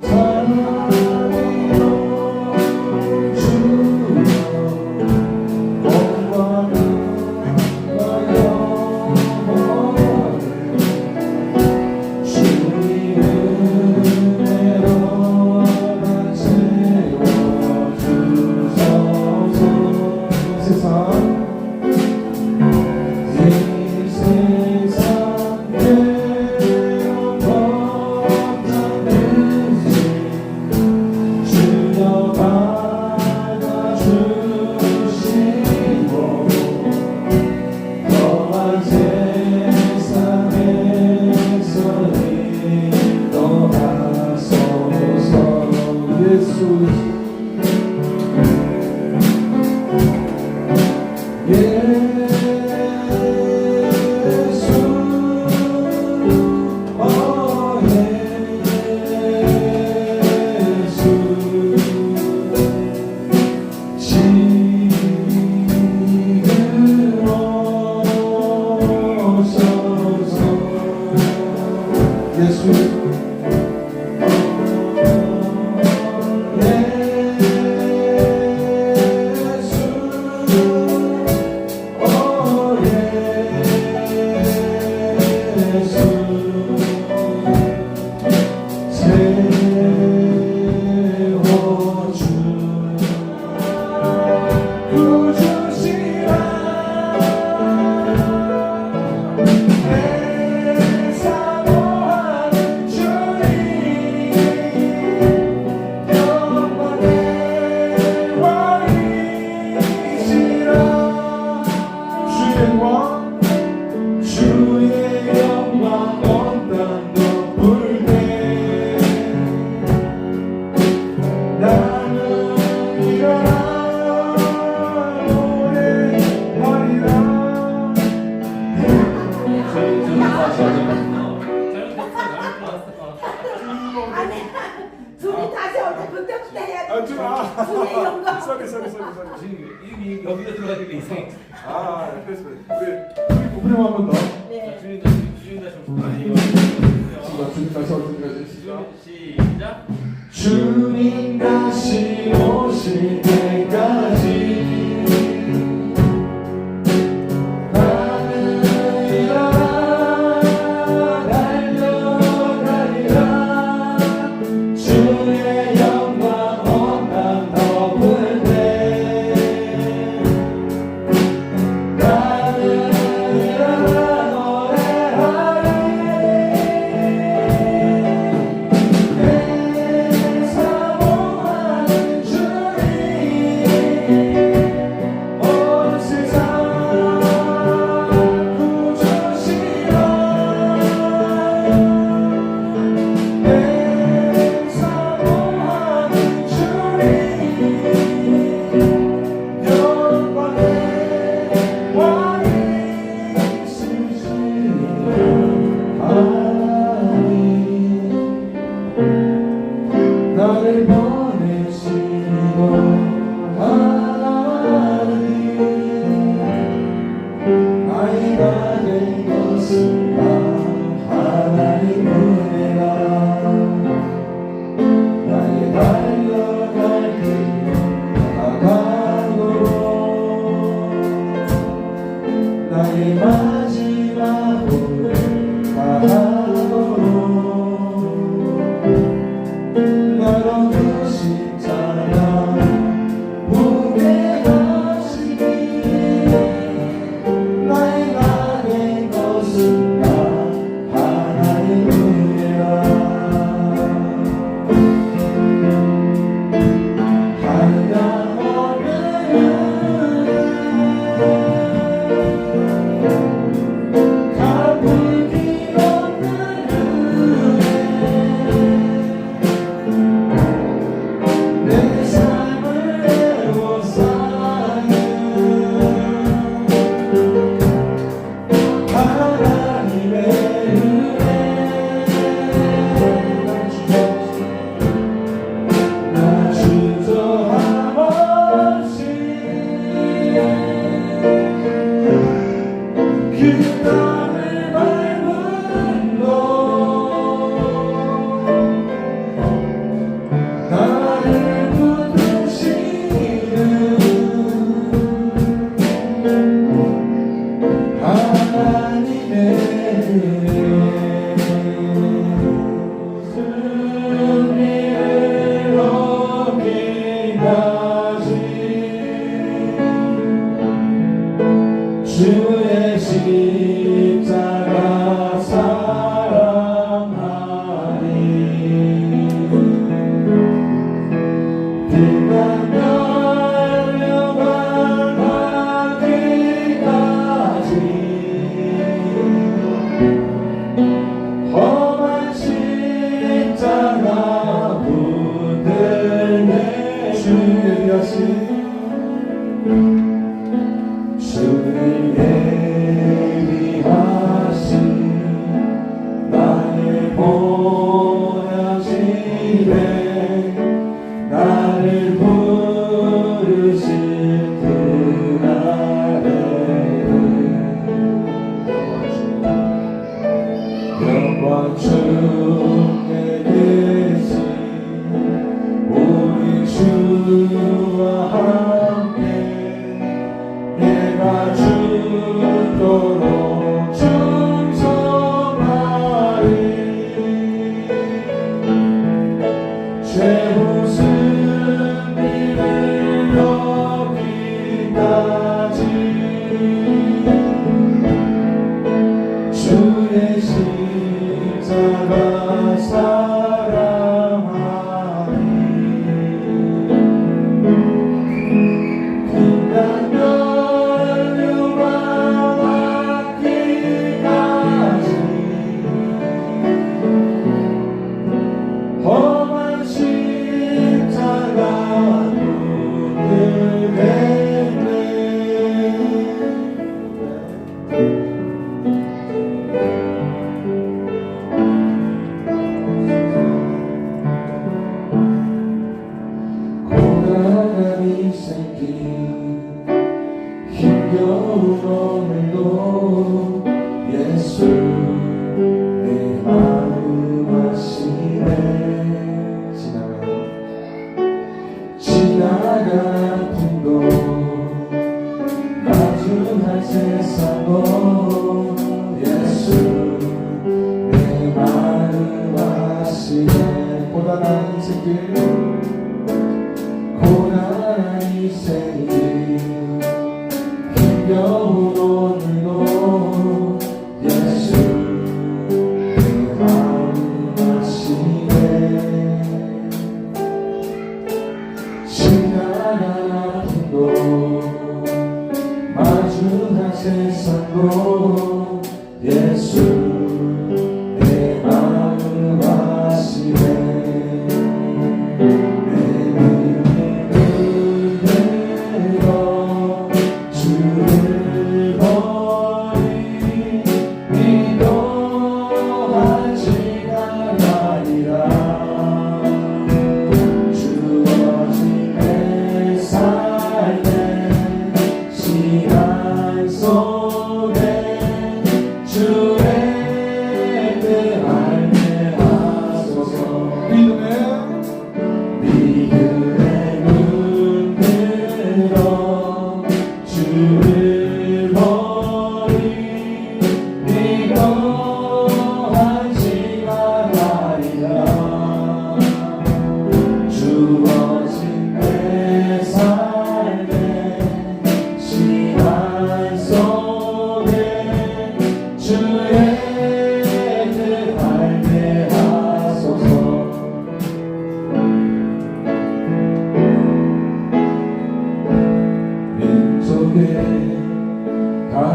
Bye. 아니 둘이 다시 올때 그때부터 해야 돼. 아, 좀, 아. 둘이 영광. 쏘리, 쏘리, 쏘리, 쏘리. 지금 여기다 들어가길래 이상해. 아, 그래서 우리 우리 부부님 한번 더. 네. 주인 다시 주인 다시 좀 시작, 주님 다시 어떻게 시작. 시작. 주님 다시 오실 때 Seven.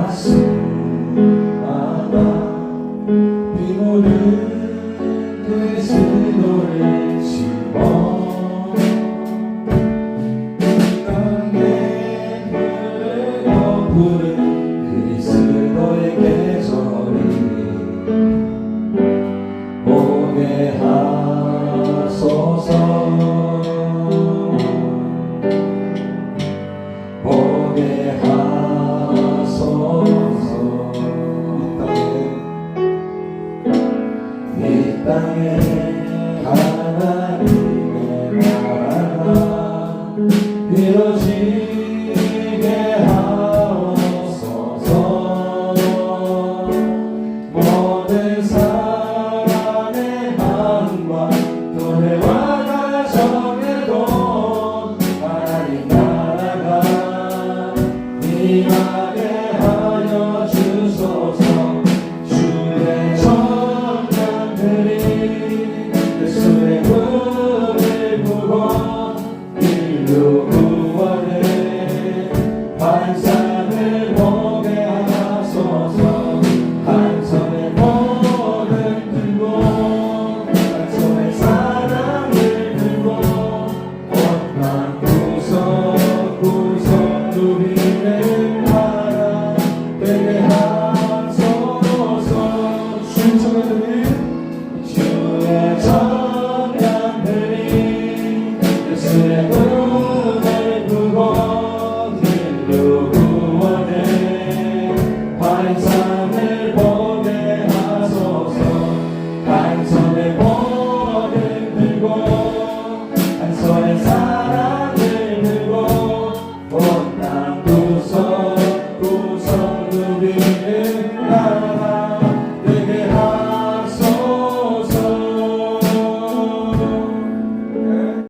가